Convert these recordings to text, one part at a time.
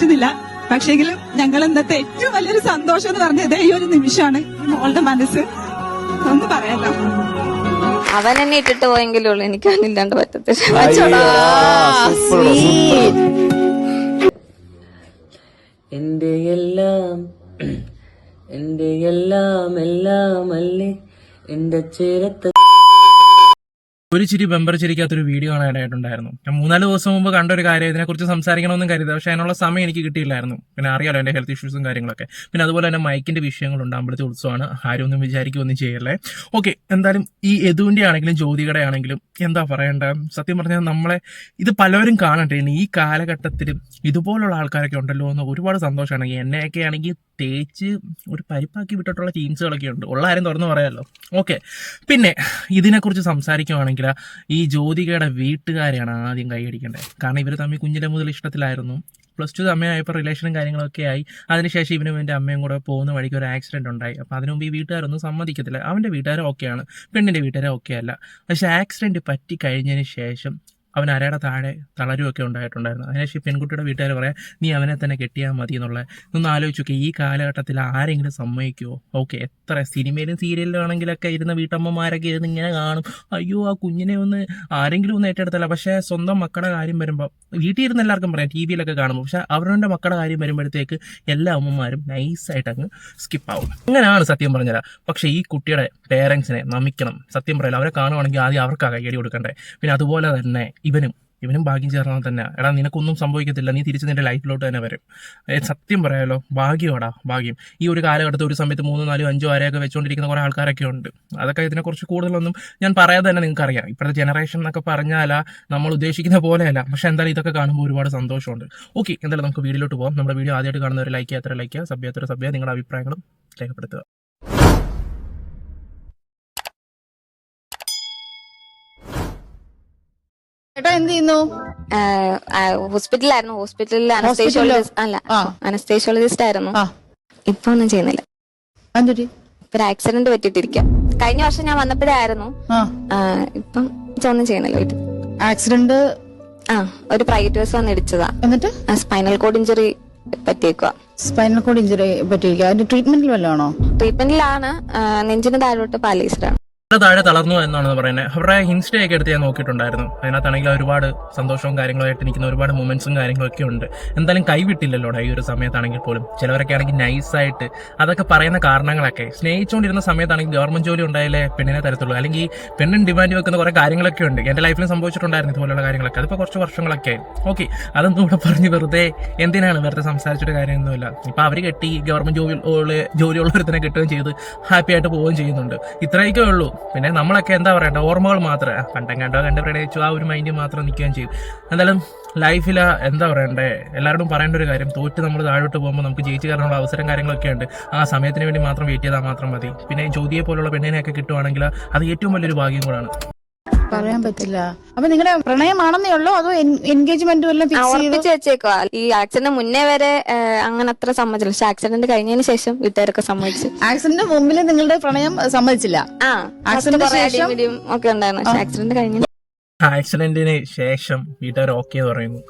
പറ്റുന്നില്ല. പക്ഷെങ്കിലും ഞങ്ങൾ ഇന്നത്തെ ഏറ്റവും വലിയൊരു സന്തോഷം എന്ന് പറഞ്ഞത് ഈ ഒരു നിമിഷമാണ്. മോളുടെ മനസ്സ്. ഒന്ന് പറയാലോ അവൻ എന്നെ ഇട്ടിട്ട് പോയെങ്കിലേ ഉള്ളൂ. എനിക്ക് അവനില്ലാണ്ട് പറ്റത്തില്ല. എന്റെ എല്ലാം എന്റെ എല്ലാം എല്ലാം അല്ലേ? എന്റെ ചേരത്ത് ഒരു ചിരി ബെമ്പർ ചിരിക്കാത്തൊരു വീഡിയോ ആണ് ഇടയായിട്ടുണ്ടായിരുന്നു ഞാൻ മൂന്നാൽ ദിവസം മുമ്പ് കണ്ട ഒരു കാര്യം ഇതിനെക്കുറിച്ച് സംസാരിക്കണമെന്നും കരുതി. പക്ഷേ അതിനുള്ള സമയം എനിക്ക് കിട്ടിയില്ലായിരുന്നു. പിന്നെ അറിയാലോ എന്റെ ഹെൽത്ത് ഇഷ്യൂസും കാര്യങ്ങളൊക്കെ. പിന്നെ അതുപോലെ തന്നെ മൈക്കിന്റെ വിഷയങ്ങളുണ്ട് അമ്പലത്തെ ഉത്സവമാണ്. ആരും ഒന്നും വിചാരിക്കുകയൊന്നും ചെയ്യല്ലേ. ഓക്കെ എന്തായാലും ഈ യദുവിന്റെ ആണെങ്കിലും ജ്യോതികയുടെ ആണെങ്കിലും എന്താ പറയണ്ട? സത്യം പറഞ്ഞാൽ നമ്മളെ ഇത് പലരും കാണട്ടെ. ഈ കാലഘട്ടത്തിൽ ഇതുപോലുള്ള ആൾക്കാരൊക്കെ ഉണ്ടല്ലോ എന്ന് ഒരുപാട് സന്തോഷമാണ്. എന്നെയൊക്കെ ആണെങ്കിൽ തേച്ച് ഒരു പരിപ്പാക്കി വിട്ടിട്ടുള്ള ടീംസുകളൊക്കെ ഉണ്ട്. ഉള്ള ആരും തുറന്നു പറയാമല്ലോ ഓക്കെ പിന്നെ ഇതിനെക്കുറിച്ച് സംസാരിക്കുവാണെങ്കിൽ ഈ ജ്യോതികയുടെ വീട്ടുകാരെയാണ് ആദ്യം കൈയടിക്കേണ്ടത് കാരണം ഇവർ തമ്മിൽ കുഞ്ഞിലെ മുതൽ ഇഷ്ടത്തിലായിരുന്നു. പ്ലസ് ടു സമയമായപ്പോൾ റിലേഷനും കാര്യങ്ങളൊക്കെ ആയി. അതിനുശേഷം ഇവനും എന്റെ അമ്മയും കൂടെ പോകുന്ന വഴിക്ക് ഒരു ആക്സിഡന്റ് ഉണ്ടായി. അപ്പോൾ അതിനു മുമ്പ് ഈ വീട്ടുകാരൊന്നും സമ്മതിക്കത്തില്ല. അവന്റെ വീട്ടുകാരും ഓക്കെയാണ് പെണ്ണിന്റെ വീട്ടുകാരും ഓക്കെ അല്ല. പക്ഷെ ആക്സിഡന്റ് പറ്റി കഴിഞ്ഞതിന് ശേഷം അവൻ അരയുടെ താഴെ തളരുമൊക്കെ ഉണ്ടായിട്ടുണ്ടായിരുന്നു. അതിനുശേഷം പെൺകുട്ടിയുടെ വീട്ടുകാർ പറയാം നീ അവനെ തന്നെ കെട്ടിയാൽ മതി എന്നുള്ള ഒന്ന് ആലോചിച്ചു നോക്കി ഈ കാലഘട്ടത്തിൽ ആരെങ്കിലും സമ്മതിക്കുമോ ഓക്കെ എത്ര സിനിമയിലും സീരിയലിലും ആണെങ്കിലൊക്കെ ഇരുന്ന വീട്ടമ്മമാരൊക്കെ ഇരുന്ന് ഇങ്ങനെ കാണും. അയ്യോ ആ കുഞ്ഞിനെ ഒന്ന് ആരെങ്കിലും ഒന്ന് ഏറ്റെടുത്തല്ല. പക്ഷേ സ്വന്തം മക്കളുടെ കാര്യം വരുമ്പോൾ വീട്ടിൽ ഇരുന്ന് എല്ലാവർക്കും പറയാം ടി വിയിലൊക്കെ കാണുമ്പോൾ പക്ഷേ അവരുടെ മക്കളുടെ കാര്യം വരുമ്പോഴത്തേക്ക് എല്ലാ അമ്മമാരും നൈസായിട്ട് അങ്ങ് സ്കിപ്പാവും അങ്ങനെയാണ് സത്യം പറഞ്ഞുതരാം പക്ഷേ ഈ കുട്ടിയുടെ പേരൻസിനെ നമിക്കണം. സത്യം പറയില്ല അവരെ കാണുവാണെങ്കിൽ ആദ്യം അവർക്കാണ് കൈയടി കൊടുക്കണ്ടേ. പിന്നെ അതുപോലെ തന്നെ ഇവനും ഇവനും ഭാഗ്യം ചേർന്നാൽ തന്നെ. എടാ നിനക്കൊന്നും സംഭവിക്കത്തില്ല. നീ തിരിച്ച് നിന്റെ ലൈഫിലോട്ട് തന്നെ വരും. സത്യം പറയാലോ ഭാഗ്യമാടാ ഭാഗ്യം. ഈ ഒരു കാലഘട്ടത്തിൽ ഒരു സമയത്ത് മൂന്നോ നാലോ അഞ്ചോ ആരെയൊക്കെ വെച്ചുകൊണ്ടിരിക്കുന്ന കുറേ ആൾക്കാരൊക്കെ ഉണ്ട്. അതൊക്കെ ഇതിനെക്കുറിച്ച് കൂടുതലൊന്നും ഞാൻ പറയാതെ തന്നെ നിങ്ങൾക്ക് അറിയാം ഇപ്പോഴത്തെ ജനറേഷൻ എന്നൊക്കെ പറഞ്ഞാൽ നമ്മൾ ഉദ്ദേശിക്കുന്ന പോലെയല്ല. പക്ഷെ എന്തായാലും ഇതൊക്കെ കാണുമ്പോൾ ഒരുപാട് സന്തോഷമുണ്ട്. ഓക്കെ എന്തായാലും നമുക്ക് വീഡിയോയിലോട്ട് പോകാം നമ്മുടെ വീഡിയോ ആദ്യമായിട്ട് കാണുന്നവർ ലൈക്ക് ചെയ്യാത്ര ലൈക്ക് ചെയ്യുക സഭ്യത്ര സഭ്യ നിങ്ങളുടെ അഭിപ്രായങ്ങളും രേഖപ്പെടുത്തുക. ചേട്ടാ എന്ത് ചെയ്യുന്നു? ഹോസ്പിറ്റലിലായിരുന്നു. ഹോസ്പിറ്റലിൽ അനസ്തേഷ്യോളജിസ്റ്റ് അല്ല. അനസ്തേഷ്യോളജിസ്റ്റ് ആയിരുന്നു. ഇപ്പൊ ഒന്നും ചെയ്യുന്നില്ല. ഒരു ആക്സിഡന്റ് പറ്റിയിട്ടിരിക്കാം. കഴിഞ്ഞ വർഷം ഞാൻ വന്നപ്പോഴായിരുന്നു. ഇപ്പം ഒന്നും ചെയ്യുന്നില്ല വീട്ടിൽ. ആക്സിഡന്റ് ആ ഒരു പ്രൈവറ്റ് ബസ് വന്ന് ഇടിച്ചതാ. എന്നിട്ട്? സ്പൈനൽ കോഡ് ഇഞ്ചുറി പറ്റിയേക്കുക സ്പൈനൽ കോഡ് ഇഞ്ചുറി പറ്റിയിരിക്കുക അതിന്റെ ട്രീറ്റ്മെന്റിൽ വല്ലതാണോ ട്രീറ്റ്മെന്റിലാണ് നെഞ്ചിന് താഴോട്ട് പാലീസറാണ് താഴെ തളർന്നു എന്നാണ് പറയുന്നത്. അവരുടെ ഇൻസ്റ്റ ഒക്കെ എടുത്ത് ഞാൻ നോക്കിയിട്ടുണ്ടായിരുന്നു. അതിനകത്താണെങ്കിൽ ഒരുപാട് സന്തോഷവും കാര്യങ്ങളുമായിട്ട് നിൽക്കുന്ന ഒരുപാട് മൊമെന്റ്സും കാര്യങ്ങളൊക്കെ ഉണ്ട്. എന്തായാലും കൈവിട്ടില്ലല്ലോ ഈ ഒരു സമയത്താണെങ്കിൽ പോലും. ചിലവരൊക്കെ ആണെങ്കിൽ നൈസായിട്ട് അതൊക്കെ പറയുന്ന കാരണങ്ങളൊക്കെ. സ്നേഹിച്ചുകൊണ്ടിരുന്ന സമയത്താണെങ്കിൽ ഗവൺമെന്റ് ജോലി ഉണ്ടായാലേ പെണ്ണിനെ തരത്തുള്ളൂ. അല്ലെങ്കിൽ പെണ്ണിന് ഡിമാൻഡ് വെക്കുന്ന കുറെ കാര്യങ്ങളൊക്കെ ഉണ്ട്. എന്റെ ലൈഫിൽ സംഭവിച്ചിട്ടുണ്ടായിരുന്നു ഇതുപോലുള്ള കാര്യങ്ങളൊക്കെ. അതിപ്പോൾ കുറച്ച് വർഷങ്ങളൊക്കെ ഓക്കെ അതൊന്നും ഇവിടെ പറഞ്ഞ് വെറുതെ എന്തിനാണ് വെറുതെ സംസാരിച്ചിട്ട് കാര്യമൊന്നുമില്ല. ഇപ്പൊ അവർ കെട്ടി ഗവൺമെന്റ് ജോലി ജോലിയുള്ളവരെ തന്നെ കിട്ടുകയും ചെയ്ത് ഹാപ്പി ആയിട്ട് പോവുകയും ചെയ്യുന്നുണ്ട്. ഇത്രയൊക്കെ ഉള്ളൂ. പിന്നെ നമ്മളൊക്കെ എന്താ പറയണ്ട ഓർമ്മകൾ മാത്രമേ പണ്ടം കണ്ടോ കണ്ട് പ്രണയിച്ചു ആ ഒരു മൈൻഡ് മാത്രം നിൽക്കുകയും ചെയ്യും. എന്തായാലും ലൈഫിൽ എന്താ പറയണ്ടേ എല്ലാവരോടും പറയേണ്ട ഒരു കാര്യം തോറ്റ് നമ്മൾ താഴോട്ട് പോകുമ്പോൾ നമുക്ക് ജയിച്ചു കയറാനുള്ള അവസരം കാര്യങ്ങളൊക്കെ ഉണ്ട്. ആ സമയത്തിന് വേണ്ടി മാത്രം വെയിറ്റ് ചെയ്താൽ മാത്രം മതി. പിന്നെ ജ്യോതിയെ പോലുള്ള പെണ്ണിനെയൊക്കെ കിട്ടുവാണെങ്കിൽ അത് ഏറ്റവും വലിയൊരു ഭാഗ്യം കൂടാണ്. പറയാൻ പറ്റില്ല. അപ്പൊ നിങ്ങളുടെ പ്രണയമാണെന്നേ ഉള്ളൂ അതോ എൻഗേജ്മെന്റ് വല്ലതും ഫിക്സ് ചെയ്തു? ഉറപ്പിച്ച് വെച്ചേക്കുവാ. ഈ ആക്സിഡന്റ് മുന്നേ വരെ ആ, അങ്ങനെ അത്ര സമ്മതിച്ചില്ല. പക്ഷെ ആക്സിഡന്റ് കഴിഞ്ഞതിന് ശേഷം വീട്ടുകാരൊക്കെ സമ്മതിച്ചു. ആക്സിഡന്റ് മുമ്പിൽ നിങ്ങളുടെ പ്രണയം സമ്മതിച്ചില്ല? ആ കുറേ ശേഷം? അടിയും പിടിയും ഒക്കെ ഉണ്ടായിരുന്നു. പക്ഷെ ആക്സിഡന്റ് കഴിഞ്ഞ ആക്സിഡന്റിന് ശേഷം വീട്ടുകാർ ഓക്കെ പറയുന്നു.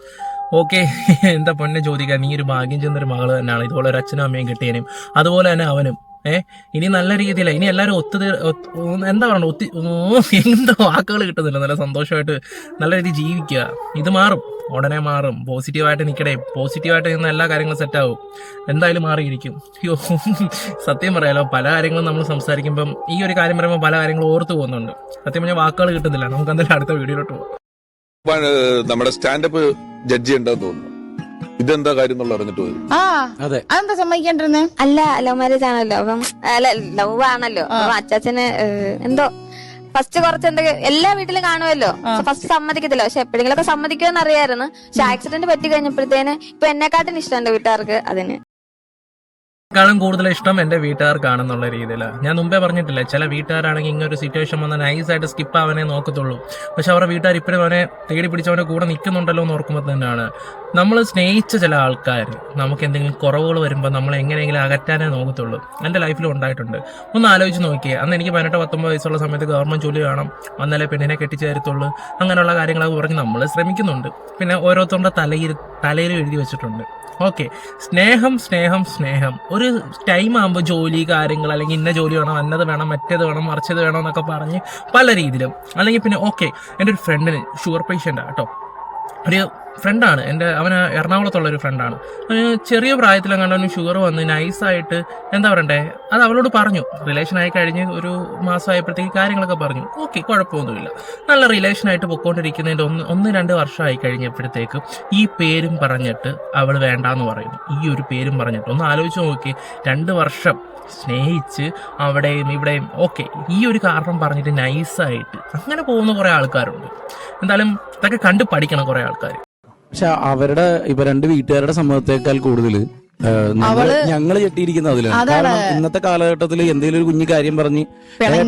ഓക്കെ എന്താ പൊന്നെ ചോദിക്കാൻ നീ ഒരു ഭാഗ്യം ചെന്നൊരു മകൾ തന്നെയാണ്. ഇതുപോലെ ഒരു അച്ഛനും അമ്മയും കിട്ടിയനും. അതുപോലെ തന്നെ അവനും. ഏ? ഇനി നല്ല രീതിയിലാണ് ഇനി എല്ലാവരും ഒത്തു എന്താ പറയണ്ട ഒത്തി എന്തോ വാക്കുകൾ കിട്ടുന്നില്ല. നല്ല സന്തോഷമായിട്ട് നല്ല രീതിയിൽ ജീവിക്കുക. ഇത് മാറും. ഉടനെ മാറും. പോസിറ്റീവായിട്ട് നിൽക്കണേ പോസിറ്റീവായിട്ട് നിന്ന് എല്ലാ കാര്യങ്ങളും സെറ്റാവും. എന്തായാലും മാറിയിരിക്കും. അയ്യോ സത്യം പറയാലോ പല കാര്യങ്ങളും നമ്മൾ സംസാരിക്കുമ്പം ഈ ഒരു കാര്യം പറയുമ്പോൾ പല കാര്യങ്ങളും ഓർത്തു പോകുന്നുണ്ട്. സത്യം പറഞ്ഞാൽ വാക്കുകൾ കിട്ടുന്നില്ല. നമുക്ക് എന്തായാലും അടുത്ത വീഡിയോയിലോട്ട് പോകാം ഏഹ്, നമ്മുടെ സ്റ്റാൻഡപ്പ് ജഡ്ജി ഉണ്ടെന്ന് തോന്നുന്നു. ഇതെന്താ കാര്യം എന്നുള്ള അറിഞ്ഞിട്ട് പോയി. ആ അതെ. അതെന്താ സമ്മതിക്കാണ്ടിരുന്നേ അല്ല ലവ് മാരേജ് ആണല്ലോ അപ്പം അല്ല ലവ് ആണല്ലോ. അപ്പം അച്ചാച്ചന് ഏഹ്, എന്തോ ഫസ്റ്റ് കുറച്ച് എന്തൊക്കെ എല്ലാ വീട്ടിലും കാണുമല്ലോ. ഫസ്റ്റ് സമ്മതിക്കത്തില്ല. പക്ഷെ എപ്പോഴെങ്കിലും ഒക്കെ സമ്മതിക്കുമെന്ന് അറിയായിരുന്നു. പക്ഷെ ആക്സിഡന്റ് പറ്റി കഴിഞ്ഞപ്പോഴത്തേന് ഇപ്പൊ എന്നെക്കാട്ടിന് ഇഷ്ടം എന്റെ വീട്ടുകാർക്ക് അതിന്. ക്കാളും കൂടുതൽ ഇഷ്ടം എന്റെ വീട്ടുകാർക്കാണെന്നുള്ള രീതിയിലാണ് ഞാൻ മുമ്പേ പറഞ്ഞിട്ടില്ല ചില വീട്ടുകാരാണെങ്കിൽ ഇങ്ങനെ ഒരു സിറ്റുവേഷൻ വന്നാൽ നൈസായിട്ട് സ്കിപ്പ് അവനെ നോക്കത്തുള്ളൂ. പക്ഷെ അവരുടെ വീട്ടുകാർ ഇപ്പോഴും അവനെ തേടി പിടിച്ചവനെ കൂടെ നിൽക്കുന്നുണ്ടല്ലോ എന്ന് ഓർക്കുമ്പോൾ തന്നെയാണ്. നമ്മൾ സ്നേഹിച്ച ചില ആൾക്കാർ നമുക്ക് എന്തെങ്കിലും കുറവുകൾ വരുമ്പോൾ നമ്മൾ എങ്ങനെയെങ്കിലും അകറ്റാനേ നോക്കത്തുള്ളൂ. എന്റെ ലൈഫിൽ ഉണ്ടായിട്ടുണ്ട്. ഒന്ന് ആലോചിച്ച് നോക്കിയേ അന്ന് എനിക്ക് പതിനെട്ട് പത്തൊമ്പത് വയസ്സുള്ള സമയത്ത് ഗവൺമെന്റ് ജോലി വേണം. അന്നലെ പെണ്ണിനെ കെട്ടിച്ചേരത്തുള്ളൂ. അങ്ങനെയുള്ള കാര്യങ്ങളൊക്കെ പറഞ്ഞ് നമ്മൾ ശ്രമിക്കുന്നുണ്ട്. പിന്നെ ഓരോരുത്തരുടെ തലയിൽ തലയിൽ എഴുതി വെച്ചിട്ടുണ്ട്. ഓക്കെ. സ്നേഹം സ്നേഹം സ്നേഹം. ഒരു ടൈം ആകുമ്പോൾ ജോലി കാര്യങ്ങൾ അല്ലെങ്കിൽ ഇന്ന ജോലി വേണം അന്നത് വേണം മറ്റേത് വേണം മറിച്ചത് വേണം എന്നൊക്കെ പറഞ്ഞ് പല രീതിയിലും. അല്ലെങ്കിൽ പിന്നെ ഓക്കെ എന്റെ ഒരു ഫ്രണ്ടിന് ഷുഗർ പേഷ്യന്റാണ് കേട്ടോ ഒരു ഫ്രണ്ടാണ് എന്റെ അവന് എറണാകുളത്തുള്ള ഒരു ഫ്രണ്ടാണ് അവന് ചെറിയ പ്രായത്തിലെങ്ങാണ്ട് അവന് ഷുഗർ വന്ന് നൈസായിട്ട് എന്താ പറയണ്ടേ അത് അവളോട് പറഞ്ഞു. റിലേഷൻ ആയി കഴിഞ്ഞ് ഒരു മാസമായപ്പോഴത്തേക്ക് കാര്യങ്ങളൊക്കെ പറഞ്ഞു. ഓക്കെ കുഴപ്പമൊന്നുമില്ല. നല്ല റിലേഷനായിട്ട് പൊക്കോണ്ടിരിക്കുന്നതിന്റെ ഒന്ന് ഒന്ന് രണ്ട് വർഷമായി കഴിഞ്ഞപ്പോഴത്തേക്ക് ഈ പേരും പറഞ്ഞിട്ട് അവൾ വേണ്ടാന്ന് പറയുന്നു. ഈ ഒരു പേരും പറഞ്ഞിട്ട് ഒന്ന് ആലോചിച്ച് നോക്കി രണ്ട് വർഷം സ്നേഹിച്ച് അവിടെയും ഇവിടെയും ഓക്കെ ഈ ഒരു കാരണം പറഞ്ഞിട്ട് നൈസായിട്ട് അങ്ങനെ പോകുന്ന കുറേ ആൾക്കാരുണ്ട്. എന്തായാലും ഇതൊക്കെ കണ്ട് പഠിക്കണം കുറേ ആൾക്കാർ പക്ഷെ അവരുടെ ഇപ്പൊ രണ്ട് വീട്ടുകാരുടെ സമ്മതത്തെക്കാൾ കൂടുതൽ ഞങ്ങൾ ചെട്ടിയിരിക്കുന്ന അതിലാണ്. കാരണം ഇന്നത്തെ കാലഘട്ടത്തിൽ എന്തെങ്കിലും ഒരു കുഞ്ഞു കാര്യം പറഞ്ഞ്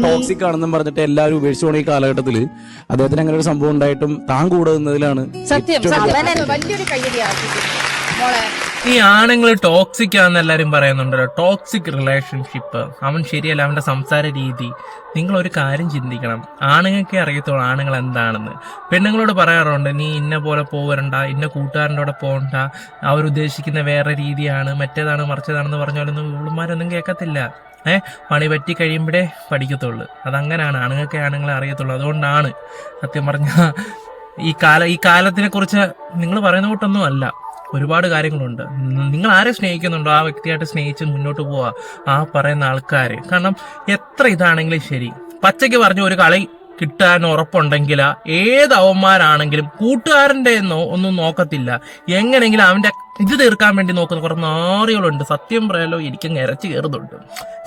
ടോക്സിക് ആണെന്നും പറഞ്ഞിട്ട് എല്ലാവരും ഉപേക്ഷിച്ചു പോണ ഈ കാലഘട്ടത്തിൽ അദ്ദേഹത്തിന് അങ്ങനെ ഒരു സംഭവം ഉണ്ടായിട്ടും താൻ കൂടെ നിന്നതിലാണ് സത്യം വലിയൊരു കയ്യടിയാ മോളെ ഈ ആണുങ്ങൾ ടോക്സിക് ആണെന്ന് എല്ലാരും പറയുന്നുണ്ടല്ലോ. ടോക്സിക് റിലേഷൻഷിപ്പ് അവൻ ശരിയല്ല അവന്റെ സംസാര രീതി. നിങ്ങൾ ഒരു കാര്യം ചിന്തിക്കണം. ആണുങ്ങൾക്കേ അറിയത്തുള്ളൂ ആണുങ്ങൾ എന്താണെന്ന്. പെണ്ണുങ്ങളോട് പറയാറുണ്ട് നീ ഇന്ന പോലെ പോവരണ്ട ഇന്ന കൂട്ടുകാരന്റെ കൂടെ പോകണ്ട അവരുദ്ദേശിക്കുന്ന വേറെ രീതിയാണ് മറ്റേതാണ് മറിച്ചതാണെന്ന് പറഞ്ഞാലൊന്നും ഇവളുമാരൊന്നും കേൾക്കത്തില്ല. ഏ പണി പറ്റി കഴിയുമ്പോഴേ പഠിക്കത്തുള്ളൂ. അതങ്ങനെയാണ് ആണുങ്ങൾക്ക് ആണുങ്ങളെ അറിയത്തുള്ളൂ. അതുകൊണ്ടാണ് സത്യം പറഞ്ഞ ഈ കാല ഈ കാലത്തിനെ കുറിച്ച് നിങ്ങൾ പറയുന്ന കൂട്ടൊന്നും അല്ല. ഒരുപാട് കാര്യങ്ങളുണ്ട്. നിങ്ങൾ ആരെ സ്നേഹിക്കുന്നുണ്ടോ? ആ വ്യക്തിയായിട്ട് സ്നേഹിച്ച് മുന്നോട്ട് പോവുക ആ പറയുന്ന ആൾക്കാർ കാരണം എത്ര ഇതാണെങ്കിലും ശരി. പച്ചയ്ക്ക് പറഞ്ഞ ഒരു കളി കിട്ടാൻ ഉറപ്പുണ്ടെങ്കിൽ ഏത് അവന്മാരാണെങ്കിലും കൂട്ടുകാരന്റെ ഒന്നും നോക്കത്തില്ല. എങ്ങനെങ്കിലും അവന്റെ ഇത് തീർക്കാൻ വേണ്ടി നോക്കുന്ന കുറേ നാറികളുണ്ട്. സത്യം പറയാലോ എനിക്കും ഇരച്ച് കയറുന്നുണ്ട്.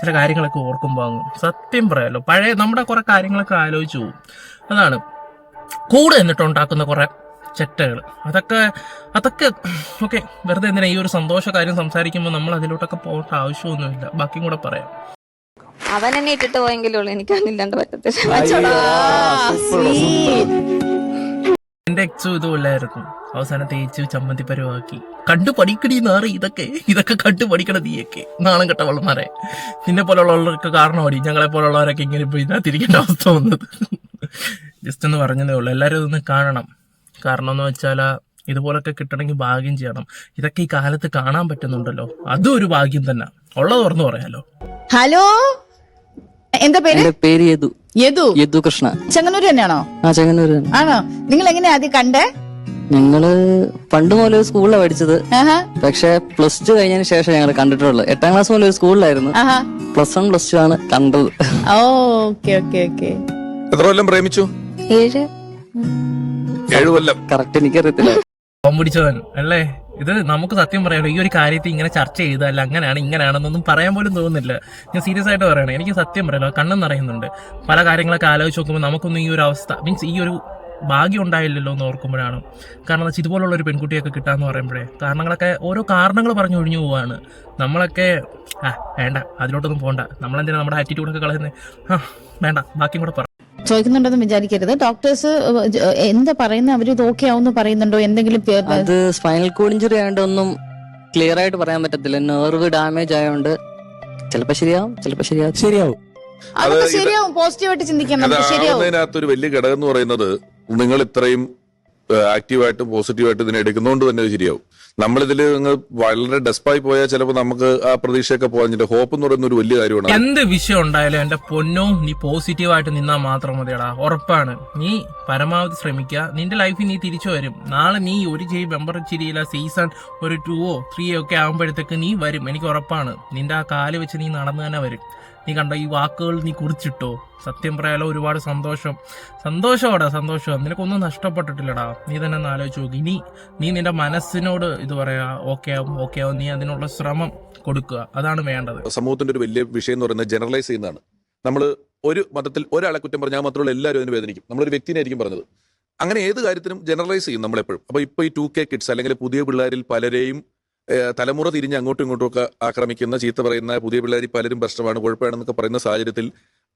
ചില കാര്യങ്ങളൊക്കെ ഓർക്കുമ്പോൾ അങ്ങ് സത്യം പറയാലോ. പഴയ നമ്മുടെ കുറേ കാര്യങ്ങളൊക്കെ ആലോചിച്ചു അതാണ്. കൂടെ എന്നിട്ട് ഉണ്ടാക്കുന്ന കുറെ ചെറ്റകൾ അതൊക്കെ അതൊക്കെ ഓക്കെ വെറുതെ എന്തിനാ ഈ ഒരു സന്തോഷ കാര്യം സംസാരിക്കുമ്പോൾ നമ്മൾ അതിലോട്ടൊക്കെ പോകേണ്ട ആവശ്യമൊന്നുമില്ല. ബാക്കിയും കൂടെ പറയാം. അവൻ എന്നെ ഇട്ടിട്ട് പോയെങ്കിലേ ഉള്ളൂ. എനിക്ക് അവനില്ലാണ്ട് പറ്റത്തില്ല. എന്റെ എക്സും ഇതുമില്ലായിരുന്നു അവസാനം തേച്ച് ചമ്മന്തി പരുവാക്കി. കണ്ടു പഠിക്കടി നാറി ഇതൊക്കെ. ഇതൊക്കെ കണ്ടു പഠിക്കണം നീയൊക്കെ നാണം കെട്ട വള്ളന്മാരെ. നിന്നെ പോലുള്ളവർക്ക് കാരണമാണ് ഞങ്ങളെ പോലുള്ളവരൊക്കെ ഇങ്ങനെ ഇപ്പൊ ഇതിനകത്തിരിക്കേണ്ട അവസ്ഥ വന്നത്. ജസ്റ്റ് ഒന്ന് പറഞ്ഞതേ ഉള്ളൂ. എല്ലാവരും ഇതൊന്ന് കാണണം. കാരണം എന്ന് വെച്ചാൽ ഇതുപോലൊക്കെ കിട്ടണമെങ്കിൽ ഭാഗ്യം ചെയ്യണം. ഇതൊക്കെ ഈ കാലത്ത് കാണാൻ പറ്റുന്നുണ്ടല്ലോ. അതും ഒരു ഭാഗ്യം തന്നെ. ഉള്ളത് തുറന്നു പറയാലോ. ഹലോ? എന്താ പേര്? എന്റെ പേര് യദു. യദു? യദു കൃഷ്ണ. ചെങ്ങന്നൂര് തന്നെയാണോ? ആ ചെങ്ങന്നൂര് ആണോ? നിങ്ങൾ എങ്ങനെയാ ആദ്യം കണ്ടേ? ഞങ്ങൾ പണ്ട് മുതൽ സ്കൂളിലാണ് പഠിച്ചത്. പക്ഷെ പ്ലസ് ടു കഴിഞ്ഞതിന് ശേഷം ഞങ്ങൾ കണ്ടിട്ടുള്ളൂ. എട്ടാം ക്ലാസ് മുതൽ ഒരു സ്കൂളിലായിരുന്നു. പ്ലസ് വൺ പ്ലസ് ടു ആണ് കണ്ടത്. Oh okay okay okay. എത്ര കൊല്ലം പ്രേമിച്ചു? ഏഴ്. ഏഴു കൊല്ലം. കറക്റ്റ് എനിക്കറിയത്തില്ല. ബോംബ് പിടിച്ചവൻ അല്ലേ? ഇത് നമുക്ക് സത്യം പറയാമല്ലോ ഈ ഒരു കാര്യത്തിൽ ഇങ്ങനെ ചർച്ച ചെയ്തല്ല അങ്ങനെയാണ് ഇങ്ങനെയാണെന്നൊന്നും പറയാൻ പോലും തോന്നുന്നില്ല. ഞാൻ സീരിയസ് ആയിട്ട് പറയണേ എനിക്ക് സത്യം പറയാലോ കണ്ണും നിറയുന്നുണ്ട് പല കാര്യങ്ങളൊക്കെ ആലോചിച്ച് നോക്കുമ്പോൾ നമുക്കൊന്നും ഈ ഒരു അവസ്ഥ മീൻസ് ഈ ഒരു ഭാഗ്യം ഉണ്ടായില്ലല്ലോ എന്ന് ഓർക്കുമ്പോഴാണ്. കാരണം വെച്ചാൽ ഇതുപോലുള്ള ഒരു പെൺകുട്ടിയൊക്കെ കിട്ടാന്ന് പറയുമ്പോഴേ കാരണങ്ങളൊക്കെ ഓരോ കാരണങ്ങൾ പറഞ്ഞു ഒഴിഞ്ഞു പോവാണ്. നമ്മളൊക്കെ ആ വേണ്ട അതിലോട്ടൊന്നും പോകണ്ട നമ്മളെന്തിനാ നമ്മുടെ ആറ്റിറ്റ്യൂഡൊക്കെ കളയുന്നത് ആ വേണ്ട ബാക്കിയും കൂടെ പറ. ചോദിക്കുന്നുണ്ടെന്ന് വിചാരിക്കരുത്. ഡോക്ടേഴ്സ് എന്താ പറയുന്നത് അവർ ഇത് ഓക്കെ ആവുമെന്ന് പറയുന്നുണ്ടോ? എന്തെങ്കിലും അത് സ്പൈനൽ കോഡ് ഇഞ്ചുറി ആയതുകൊണ്ട് ഒന്നും ക്ലിയർ ആയിട്ട് പറയാൻ പറ്റത്തില്ല. നെർവ് ഡാമേജ് ആയതുകൊണ്ട് ചിലപ്പോ ശരിയാവും ചിലപ്പോ ശരിയാവും ശരിയാവും. അതൊക്കെ ശരിയാവും. പോസിറ്റീവായിട്ട് ഒരു വലിയ ഘടകം എന്ന് പറയുന്നത് നിങ്ങൾ ഇത്രയും ആക്റ്റീവായിട്ടും പോസിറ്റീവായിട്ടും ഇതിനെ എടുക്കുന്നതുകൊണ്ട് തന്നെ ശരിയാവും. നമ്മളിതിൽ വളരെ ഡെസ്പായി പോയാൽ ചിലപ്പോൾ നമുക്ക് ആ പ്രതീക്ഷയൊക്കെ പോകാൻ ഹോപ്പ് എന്ന് പറയുന്ന ഒരു വലിയ കാര്യമാണ്. എന്ത് വിഷയം ഉണ്ടായാലും എന്റെ പൊന്നോ നീ പോസിറ്റീവായിട്ട് നിന്നാൽ മാത്രം മതിയടാ. ഉറപ്പാണ്. നീ പരമാവധി ശ്രമിക്കുക. നിന്റെ ലൈഫിൽ നീ തിരിച്ചു വരും. നാളെ നീ ഒരു ചെയ് മെമ്പർ ചിരിയില്ല സീസൺ ഒരു ടൂവോ ത്രീയോ ഒക്കെ ആകുമ്പോഴത്തേക്ക് നീ വരും. എനിക്ക് ഉറപ്പാണ്. നിന്റെ ആ കാൽ വെച്ച് നീ നടന്നു തന്നെ വരും. നീ കണ്ടോ ഈ വാക്കുകൾ നീ കുറിച്ചിട്ടോ? സത്യം പറയാലോ ഒരുപാട് സന്തോഷം. സന്തോഷമാടാ സന്തോഷം. നിനക്കൊന്നും നഷ്ടപ്പെട്ടിട്ടില്ലടാ. നീ തന്നെ ഒന്ന് ആലോചിച്ച് നോക്കി. ഇനി നീ നിന്റെ മനസ്സിനോട് ഇത് പറയാ ഓക്കെ ആവും ഓക്കെ ആവും. നീ അതിനുള്ള ശ്രമം കൊടുക്കുക. അതാണ് വേണ്ടത്. സമൂഹത്തിന്റെ ഒരു വലിയ വിഷയം എന്ന് പറയുന്നത് ജനറലൈസ് ചെയ്യുന്നതാണ്. നമ്മൾ ഒരു മതത്തിൽ ഒരാളെ കുറ്റം പറഞ്ഞാൽ മാത്രമല്ല എല്ലാവരും അതിന് വേദനിക്കും. നമ്മളൊരു വ്യക്തിനെ ആയിരിക്കും പറഞ്ഞത്. അങ്ങനെ ഏത് കാര്യത്തിനും ജനറലൈസ് ചെയ്യും നമ്മളെപ്പോഴും. അപ്പോൾ ഇപ്പോൾ ഈ ടു കെ കിഡ്സ് അല്ലെങ്കിൽ പുതിയ പിള്ളേരിൽ പലരെയും തലമുറ തിരിഞ്ഞ് അങ്ങോട്ടും ഇങ്ങോട്ടും ഒക്കെ ആക്രമിക്കുന്ന ചീത്ത പറയുന്ന പുതിയ പിള്ളേർ പലരും പ്രശ്നമാണ് കുഴപ്പമാണെന്നൊക്കെ പറയുന്ന സാഹചര്യത്തിൽ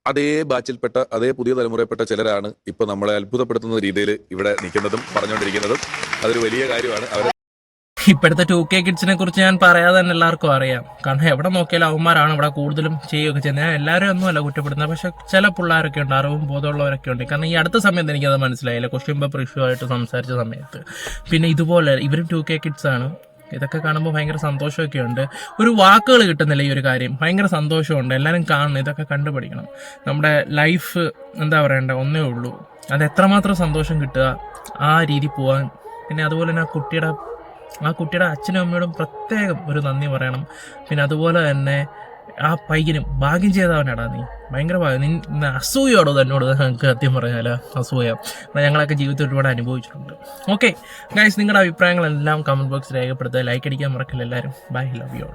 അതേ ബാച്ചിൽപ്പെട്ട അതേ പുതിയ തലമുറയിൽപ്പെട്ട ചിലരാണ് ഇപ്പൊ നമ്മളെ അത്ഭുതപ്പെടുത്തുന്ന രീതിയിൽ ഇവിടെ നിൽക്കുന്നതും പറഞ്ഞുകൊണ്ടിരിക്കുന്നതും. അതൊരു വലിയ കാര്യമാണ്. അവർ ഇപ്പോഴത്തെ ടു കെ കിഡ്സിനെ കുറിച്ച് ഞാൻ പറയാതെ തന്നെ എല്ലാവർക്കും അറിയാം. കാരണം എവിടെ നോക്കിയാലും അവന്മാരാണ് ഇവിടെ കൂടുതലും ചെയ്യുകയൊക്കെ ചെയ്യുന്നത്. ഞാൻ എല്ലാവരും ഒന്നുമല്ല കുറ്റപ്പെടുന്നത് പക്ഷെ ചില പിള്ളേരൊക്കെ ഉണ്ട് അറിവും ബോധമുള്ളവരൊക്കെ ഉണ്ട്. കാരണം ഈ അടുത്ത സമയത്ത് എനിക്കത് മനസ്സിലായില്ല. ക്വസ്റ്റ്യൻ പേപ്പർ ഇഷ്യൂ ആയിട്ട് സംസാരിച്ച സമയത്ത്. പിന്നെ ഇതുപോലെ ഇവരും ടു കെ കിഡ്സ് ആണ്. ഇതൊക്കെ കാണുമ്പോൾ ഭയങ്കര സന്തോഷമൊക്കെ ഉണ്ട് ഒരു വാക്കുകൾ കിട്ടുന്നില്ല ഈ ഒരു കാര്യം. ഭയങ്കര സന്തോഷമുണ്ട്. എല്ലാവരും കാണണം. ഇതൊക്കെ കണ്ടുപഠിക്കണം. നമ്മുടെ ലൈഫ് എന്താ പറയണ്ടേ? ഒന്നേ ഉള്ളൂ. അത് എത്രമാത്രം സന്തോഷം കിട്ടുക? ആ രീതി പോവാൻ. പിന്നെ അതുപോലെ തന്നെ ആ കുട്ടിയുടെ ആ കുട്ടിയുടെ അച്ഛനും അമ്മയോടും പ്രത്യേകം ഒരു നന്ദി പറയണം. പിന്നെ അതുപോലെ തന്നെ ആ പയ്യനും ഭാഗ്യം ചെയ്തവനാടാ നീ. ഭയങ്കര ഭാഗ്യം. നീ അസൂയോടോ തന്നോട് ഞങ്ങൾക്ക് സത്യം പറഞ്ഞാൽ അസൂയ. ഞങ്ങളൊക്കെ ജീവിതത്തിൽ ഒരുപാട് അനുഭവിച്ചിട്ടുണ്ട്. ഓക്കെ ഗൈസ് നിങ്ങളുടെ അഭിപ്രായങ്ങളെല്ലാം കമന്റ് ബോക്സിൽ രേഖപ്പെടുത്തുക. ലൈക്ക് അടിക്കാൻ മറക്കില്ല എല്ലാവരും? Bye love you